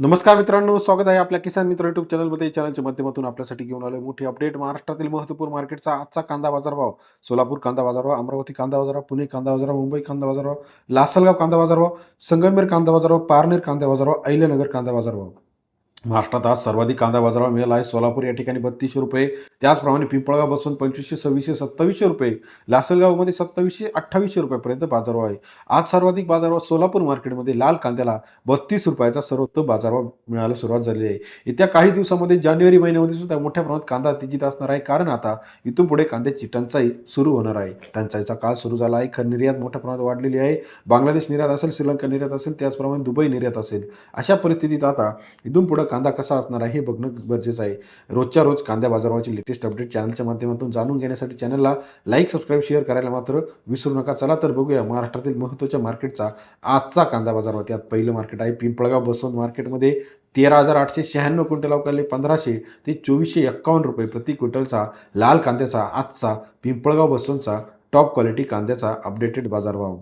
नमस्कार मित्रांनो स्वागत आहे आपल्या किसान मित्र युट्यूब चॅनलमध्ये चॅनलच्या माध्यमातून आपल्यासाठी घेऊन आलो मोठी अपडेट महाराष्ट्रातील महत्त्वपूर्ण मार्केटचा आजचा कांदा बाजारभाव. सोलापूर कांदा बाजारभाव अमरावती कांदा बाजारभाव पुणे कांदा बाजारभाव मुंबई कांदा बाजारभाव लासलगाव कांदा बाजारभाव संगमनेर कांदा बाजारभाव पारनेर कांदा बाजारभाव अहिल्यानगर कांदा बाजारभाव. महाराष्ट्रात आज सर्वाधिक कांदा बाजारावर मिळाला आहे. सोलापूर या ठिकाणी बत्तीसशे रुपये. त्याचप्रमाणे पिंपळगाव बसून पंचवीसशे सव्वीसशे सत्तावीसशे रुपये. लासलगावमध्ये सत्तावीसशे अठ्ठावीसशे रुपयापर्यंत बाजारभाव आहे. आज सर्वाधिक बाजारभाव सोलापूर मार्केटमध्ये लाल कांद्याला बत्तीस रुपयाचा सर्वोत्तम बाजारभाव मिळायला सुरुवात झालेली आहे. येत्या काही दिवसामध्ये जानेवारी महिन्यामध्ये सुद्धा मोठ्या प्रमाणात कांदा तेजीत असणार आहे. कारण आता इथून पुढे कांद्याची टंचाई सुरू होणार आहे. टंचाईचा काळ सुरू झाला आहे. खर निर्यात मोठ्या प्रमाणात वाढलेली आहे. बांगलादेश निर्यात असेल श्रीलंका निर्यात असेल त्याचप्रमाणे दुबई निर्यात असेल. अशा परिस्थितीत आता इथून पुढे कांदा कसा असणार आहे हे बघणं गरजेचं आहे. रोजच्या रोज कांदा बाजाराची लेटेस्ट अपडेट चॅनलच्या माध्यमातून जाणून घेण्यासाठी चॅनलला लाईक सबस्क्राईब शेअर करायला मात्र विसरू नका. चला तर बघूया महाराष्ट्रातील महत्त्वाच्या मार्केटचा आजचा कांदा बाजार त्यात पहिलं मार्केट आहे पिंपळगाव बसवंत मार्केटमध्ये तेरा हजार आठशे शहाण्णव क्विंटल अवकाले पंधराशे ते चोवीसशे एक्कावन्न रुपये प्रति क्विंटलचा लाल कांद्याचा आजचा पिंपळगाव बसवंतचा टॉप क्वालिटी कांद्याचा अपडेटेड बाजारभाव.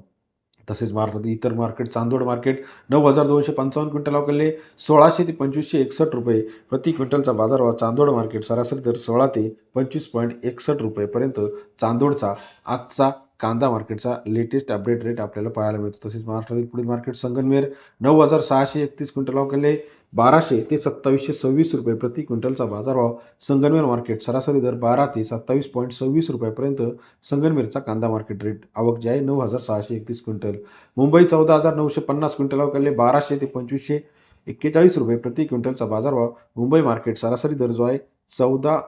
तसेच भारतात इतर मार्केट चांदोड मार्केट नऊ हजार दोनशे पंचावन्न क्विंटल अवकाले सोळाशे ते पंचवीसशे एकसष्ट रुपये प्रति क्विंटलचा बाजारभाव चांदोड मार्केट सरासरी दर सोळा ते पंचवीस पॉईंट एकसष्ट रुपयेपर्यंत चांदोडचा आजचा कांदा मार्केटचा लेटेस्ट अपडेट रेट आपल्याला पाहायला मिळतो. तसेच महाराष्ट्रातील पुढील मार्केट संगमनेर नऊ हजार सहाशे एकतीस क्विंटल अवकाले बाराशे ते सत्तावीसशे सव्वीस रुपये प्रति क्विंटलचा बाजारभाव संगमनेर मार्केट सरासरी दर बारा ते सत्तावीस पॉईंट सव्वीस रुपयापर्यंत संगमनेरचा कांदा मार्केट रेट आवक जी आहे नऊ हजार सहाशे एकतीस क्विंटल. मुंबई चौदा हजार नऊशे पन्नास क्विंटल अवकाले बाराशे ते पंचवीसशे एक्केचाळीस रुपये प्रति क्विंटलचा बाजारभाव मुंबई मार्केट सरासरी दर जो आहे चौदा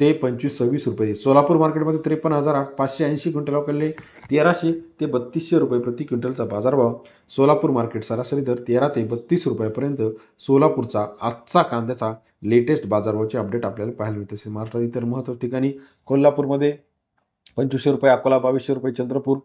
ते पंचवीस सव्वीस रुपये. सोलापूर मार्केटमध्ये त्रेपन्न हजार आठ पाचशे ऐंशी क्विंटल अवकाले तेराशे ते बत्तीसशे रुपये प्रति क्विंटलचा बाजारभाव. सोलापूर मार्केट सरासरी दर तेरा ते बत्तीस रुपयापर्यंत. सोलापूरचा आजचा कांद्याचा लेटेस्ट बाजारभावाचे अपडेट आपल्याला पाहायला मिळते. तसेच महाराष्ट्रात इतर महत्त्वाच्या ठिकाणी कोल्हापूरमध्ये पंचवीसशे रुपये अकोला बावीसशे रुपये चंद्रपूर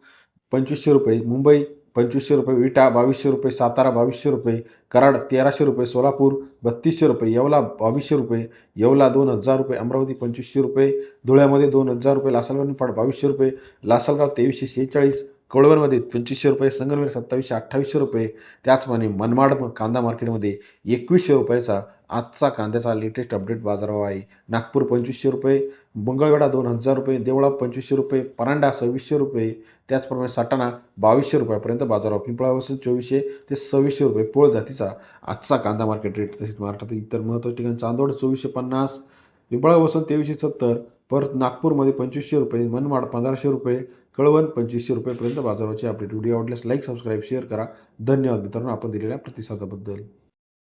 पंचवीसशे रुपये मुंबई पंचवीसशे रुपये विटा बावीसशे रुपये सातारा बावीसशे रुपये कराड तेराशे रुपये सोलापूर बत्तीसशे रुपये येवला बावीसशे रुपये येवला दोन हजार रुपये अमरावती पंचवीसशे रुपये धुळ्यामध्ये दोन हजार रुपये लासलगाव निफाड बावीसशे रुपये लासलगाव तेवीसशे शेहेचाळीस कळवणमध्ये पंचवीसशे रुपये संगमनेर सत्तावीसशे अठ्ठावीसशे रुपये. त्याचप्रमाणे मनमाड कांदा मार्केटमध्ये एकवीसशे रुपयाचा आजचा कांद्याचा लेटेस्ट अपडेट बाजारभाव आहे. नागपूर पंचवीसशे रुपये मंगळवेढा दोन हजार रुपये देवळा पंचवीसशे रुपये परांडा सव्वीसशे रुपये. त्याचप्रमाणे सटाणा बावीसशे रुपयापर्यंत बाजारभाव. पिंपळापासून चोवीसशे ते सव्वीसशे रुपये. पोळ जातीचा आजचा कांदा मार्केट रेट तसेच महाराष्ट्रातील इतर महत्त्वाच्या ठिकाणी चांदोड चोवीसशे पन्नास पिंपळापासून तेवीसशे सत्तर परत नागपूरमध्ये पंचवीसशे रुपये मनमाड पंधराशे रुपये कळवण पंचवीसशे रुपयेपर्यंत बाजाराचे अपडेट व्हिडिओ आवडल्यास लाईक सबस्क्राईब शेअर करा. धन्यवाद मित्रांनो आपण दिलेल्या प्रतिसादाबद्दल.